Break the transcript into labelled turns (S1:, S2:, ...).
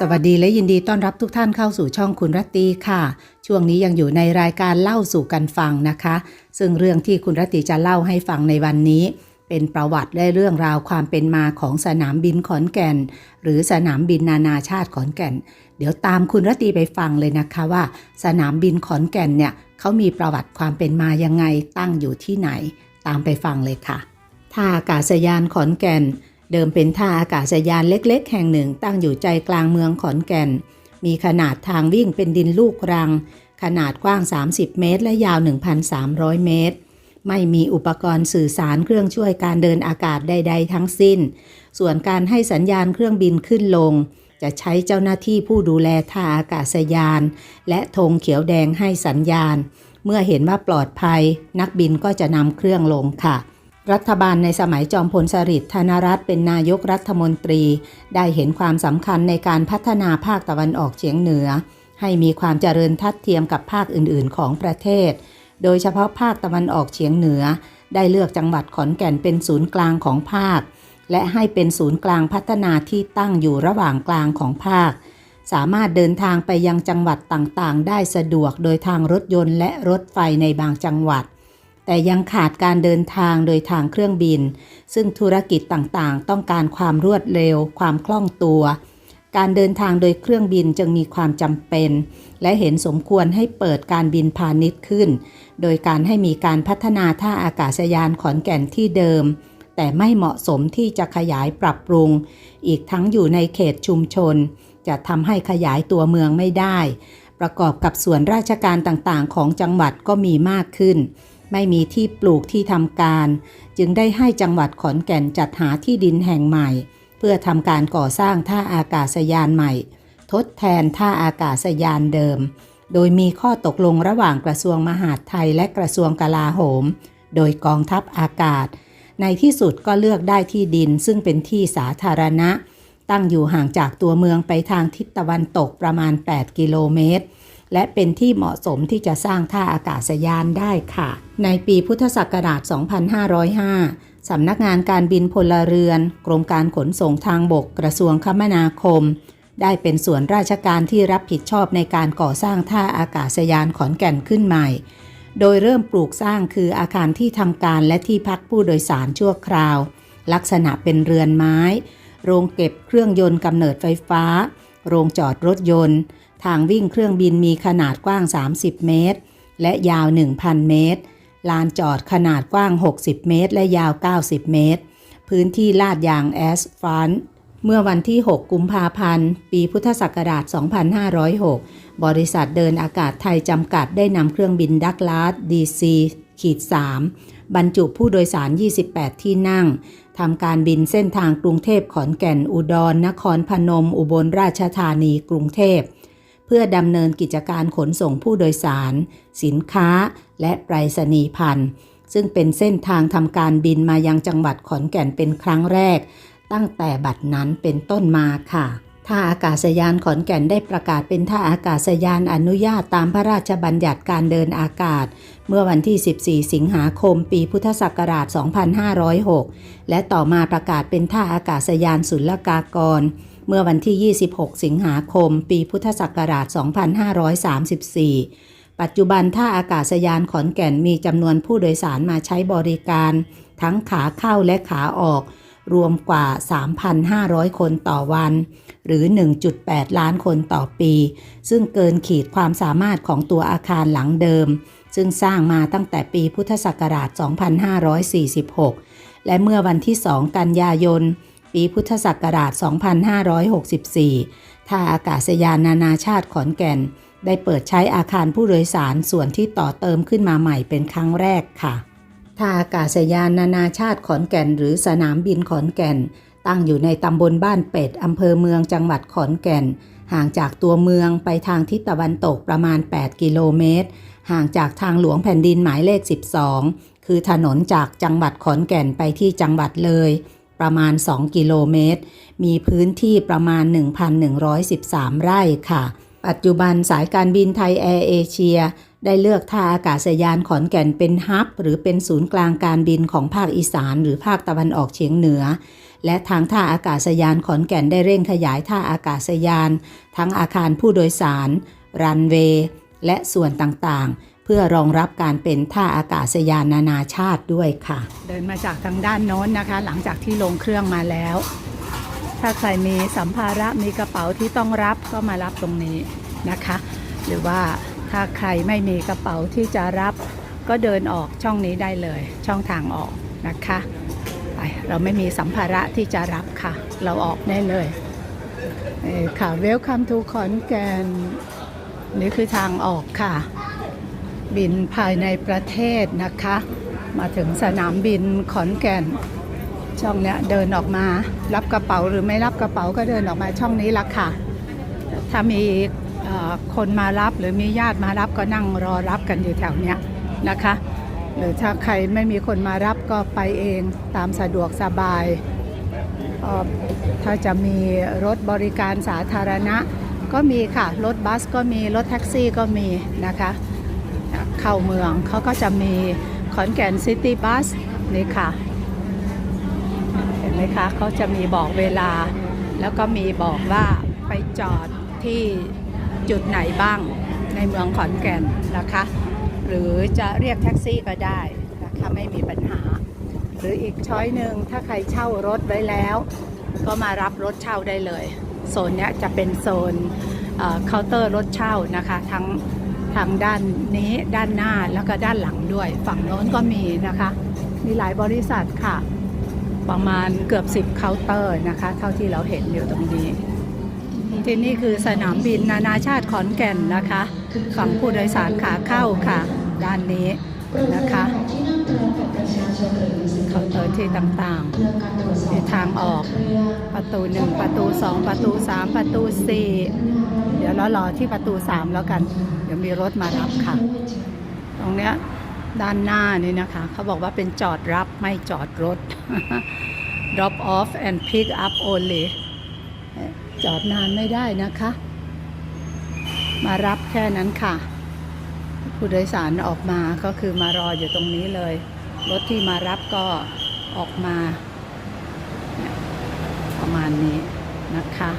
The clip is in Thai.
S1: สวัสดีและยินดีต้อนรับทุกท่านเข้าสู่ช่องคุณรัตตีค่ะ ช่วงนี้ยังอยู่ในรายการเล่าสู่กันฟังนะคะ ซึ่งเรื่องที่คุณรัตตีจะเล่าให้ฟังในวันนี้ เป็นประวัติและเรื่องราวความเป็นมาของสนามบินขอนแก่น หรือสนามบินนานาชาติขอนแก่น เดี๋ยวตามคุณรัตตีไปฟังเลยนะคะว่า สนามบินขอนแก่นเนี่ยเขามีประวัติความเป็นมายังไงตั้งอยู่ที่ไหน ตามไปฟังเลยค่ะท่าอากาศยานขอนแก่น เดิมเป็นท่าอากาศยานเล็กๆ แห่งหนึ่งตั้งอยู่ใจกลางเมืองขอนแก่น มีขนาดทางวิ่งเป็นดินลูกรัง ขนาดกว้าง 30 เมตร และยาว 1,300 เมตร ไม่มีอุปกรณ์สื่อสารเครื่องช่วยการเดินอากาศใด ๆ ทั้งสิ้น ส่วนการให้สัญญาณเครื่องบินขึ้นลง จะใช้เจ้าหน้าที่ผู้ดูแลท่าอากาศยาน และธงเขียวแดงให้สัญญาณ เมื่อเห็นว่าปลอดภัย นักบินก็จะนำเครื่องลงค่ะ รัฐบาลในสมัยจอมพลสฤษดิ์ธนรัตน์เป็นนายกรัฐมนตรี ได้เห็นความสำคัญในการพัฒนาภาคตะวันออกเฉียงเหนือ ให้มีความเจริญทัดเทียมกับภาคอื่น ๆ ของประเทศ โดยเฉพาะภาคตะวันออกเฉียงเหนือ ได้เลือกจังหวัดขอนแก่นเป็นศูนย์กลางของภาค และให้เป็นศูนย์กลางพัฒนาที่ตั้งอยู่ระหว่างกลางของภาค สามารถเดินทางไปยังจังหวัดต่าง ๆ ได้สะดวกโดยทางรถยนต์และรถไฟในบางจังหวัด แต่ยังขาดการเดินทางโดยทางเครื่องบิน ซึ่งธุรกิจต่างๆ ต้องการความรวดเร็ว ความคล่องตัว การเดินทางโดยเครื่องบินจึงมีความจำเป็น และเห็นสมควรให้เปิดการบินพาณิชย์ขึ้น โดยการให้มีการพัฒนาท่าอากาศยานขอนแก่นที่เดิม แต่ไม่เหมาะสมที่จะขยายปรับปรุง อีกทั้งอยู่ในเขตชุมชน จะทำให้ขยายตัวเมืองไม่ได้ ประกอบกับส่วนราชการต่างๆ ของจังหวัดก็มีมากขึ้น ไม่มีที่ปลูกที่ทำการ จึงได้ให้จังหวัดขอนแก่นจัดหาที่ดินแห่งใหม่ เพื่อทำการก่อสร้างท่าอากาศยานใหม่ ทดแทนท่าอากาศยานเดิม โดยมีข้อตกลงระหว่างกระทรวงมหาดไทยและกระทรวงกลาโหม โดยกองทัพอากาศ ในที่สุดก็เลือกได้ที่ดินซึ่งเป็นที่สาธารณะ ตั้งอยู่ห่างจากตัวเมืองไปทางทิศตะวันตกประมาณ 8 กิโลเมตร และเป็นที่เหมาะสมที่จะสร้างท่าอากาศยานได้ค่ะ ในปีพุทธศักราช 2505 สำนักงานการบินพลเรือน กรมการขนส่งทางบกกระทรวงคมนาคม ได้เป็นส่วนราชการที่รับผิดชอบในการก่อสร้างท่าอากาศยานขอนแก่นขึ้นใหม่ โดยเริ่มปลูกสร้างคืออาคารที่ทำการและที่พักผู้โดยสารชั่วคราว ลักษณะเป็นเรือนไม้ โรงเก็บเครื่องยนต์กำเนิดไฟฟ้า โรงจอดรถยนต์ ทางวิ่งเครื่องบินมีขนาดกว้าง 30 เมตร และยาว 1,000 เมตร ลานจอดขนาดกว้าง 60 เมตร และยาว 90 เมตร พื้นที่ลาดยางแอสฟัลต์เมื่อวันที่ 6 กุมภาพันธ์ ปีพุทธศักราช 2506 บริษัทเดินอากาศไทยจำกัดได้นำเครื่องบินดักลาสดีซีขีด3บรรจุผู้โดยสาร 28 ที่นั่ง ทำการบินเส้นทางกรุงเทพขอนแก่นอุดรนครพนม อุบลราชธานีกรุงเทพ เพื่อดำเนินกิจการขนส่งผู้โดยสาร สินค้า และไปรษณีย์พันธ์ซึ่งเป็นเส้นทางทำการบินมายังจังหวัดขอนแก่นเป็นครั้งแรก ตั้งแต่บัดนั้นเป็นต้นมาค่ะท่าอากาศยานขอนแก่นได้ประกาศเป็นท่าอากาศยานอนุญาตตามพระราชบัญญัติการเดินอากาศ เมื่อวันที่ 14 สิงหาคม ปีพุทธศักราช 2506 และต่อมาประกาศเป็นท่าอากาศยานศุลกากร เมื่อวันที่ 26 สิงหาคม ปีพุทธศักราช 2534 ปัจจุบันท่าอากาศยานขอนแก่นมีจำนวนผู้โดยสารมาใช้บริการ ทั้งขาเข้าและขาออก รวมกว่า 3,500 คนต่อวัน หรือ 1.8 ล้านคนต่อปี ซึ่งเกินขีดความสามารถของตัวอาคารหลังเดิม ซึ่งสร้างมาตั้งแต่ปีพุทธศักราช 2546 และเมื่อวันที่ 2 กันยายน ปีพุทธศักราช 2564 ท่าอากาศยานนานาชาติขอนแก่น ได้เปิดใช้อาคารผู้โดยสารส่วนที่ต่อเติมขึ้นมาใหม่เป็นครั้งแรกค่ะท่าอากาศยานนานาชาติขอนแก่น หรือสนามบินขอนแก่น ตั้งอยู่ในตำบลบ้านเป็ดอำเภอเมืองจังหวัดขอนแก่น ห่างจากตัวเมืองไปทางทิศตะวันตกประมาณ 8 กิโลเมตร ห่างจากทางหลวงแผ่นดินหมายเลข 12 คือถนนจากจังหวัดขอนแก่นไปที่จังหวัดเลย ประมาณ 2 กิโลเมตร มีพื้นที่ประมาณ 1,113 ไร่ค่ะ ปัจจุบันสายการบินไทยแอร์เอเชีย
S2: ได้เลือกท่าอากาศยานขอนแก่นเป็นฮับ หรือเป็นศูนย์กลางการบินของภาคอีสานหรือภาคตะวันออกเฉียงเหนือ และทางท่าอากาศยานขอนแก่นได้เร่งขยายท่าอากาศยาน ทั้งอาคารผู้โดยสาร รันเวย์ และส่วนต่างๆ เพื่อรองรับการเป็นท่าอากาศยานนานาชาติด้วยค่ะ เดินมาจากทางด้านโน้นนะคะ หลังจากที่ลงเครื่องมาแล้ว ถ้าใครมีสัมภาระมีกระเป๋าที่ต้องรับก็มารับตรงนี้นะคะ หรือว่าถ้าใครไม่มีกระเป๋าที่จะรับก็เดินออกช่องนี้ได้เลย ช่องทางออกนะคะไปเราไม่มีสัมภาระที่จะรับค่ะ เราออกได้เลยเค่ะ Welcome to ขอนแก่นนี่คือทางออกค่ะ บินภายในประเทศนะคะ มาถึงสนามบินขอนแก่น ช่องเนี้ยเดินออกมารับกระเป๋าหรือไม่รับกระเป๋าก็เดินออกมาช่องนี้ละค่ะ ถ้ามีคนมารับหรือมีญาติมารับก็นั่งรอรับกันอยู่แถวเนี้ยนะคะ หรือถ้าใครไม่มีคนมารับก็ไปเองตามสะดวกสบาย ถ้าจะมีรถบริการสาธารณะก็มีค่ะ รถบัสก็มี รถแท็กซี่ก็มีนะคะ เข้าเมืองเขาก็จะมีขอนแก่นซิตี้บัสนี่ค่ะ เห็นไหมคะเขาจะมีบอกเวลา แล้วก็มีบอกว่าไปจอดที่จุดไหนบ้างในเมืองขอนแก่นนะคะ หรือจะเรียกแท็กซี่ก็ได้นะคะไม่มีปัญหา หรืออีกช้อยหนึ่งถ้าใครเช่ารถไว้แล้ว ก็มารับรถเช่าได้เลย โซนนี้จะเป็นโซนเคาน์เตอร์รถเช่านะคะ ทั้ง ทางด้านนี้ด้านหน้าแล้วก็ด้านหลังด้วย ฝั่งโน้นก็มีนะคะ มีหลายบริษัทค่ะ ประมาณเกือบ10เคาน์เตอร์นะคะ เท่าที่เราเห็นอยู่ตรงนี้ ที่นี่คือสนามบินนานาชาติขอนแก่นนะคะ ฝั่งผู้โดยสารขาเข้าค่ะ ด้านนี้นะคะ เคาน์เตอร์ที่ต่างๆมีทางออกประตู1ประตู2ประตู3ประตู4เดี๋ยวเรารอที่ประตู3แล้วกัน เดี๋ยวมีรถมารับค่ะ ตรงเนี้ยด้านหน้านี่นะคะ เขาบอกว่าเป็นจอดรับไม่จอดรถ drop off and pick up only จอดนานไม่ได้นะคะ มารับแค่นั้นค่ะ ผู้โดยสารออกมาก็คือมารออยู่ตรงนี้เลย รถที่มารับก็ออกมา ประมาณนี้นะคะ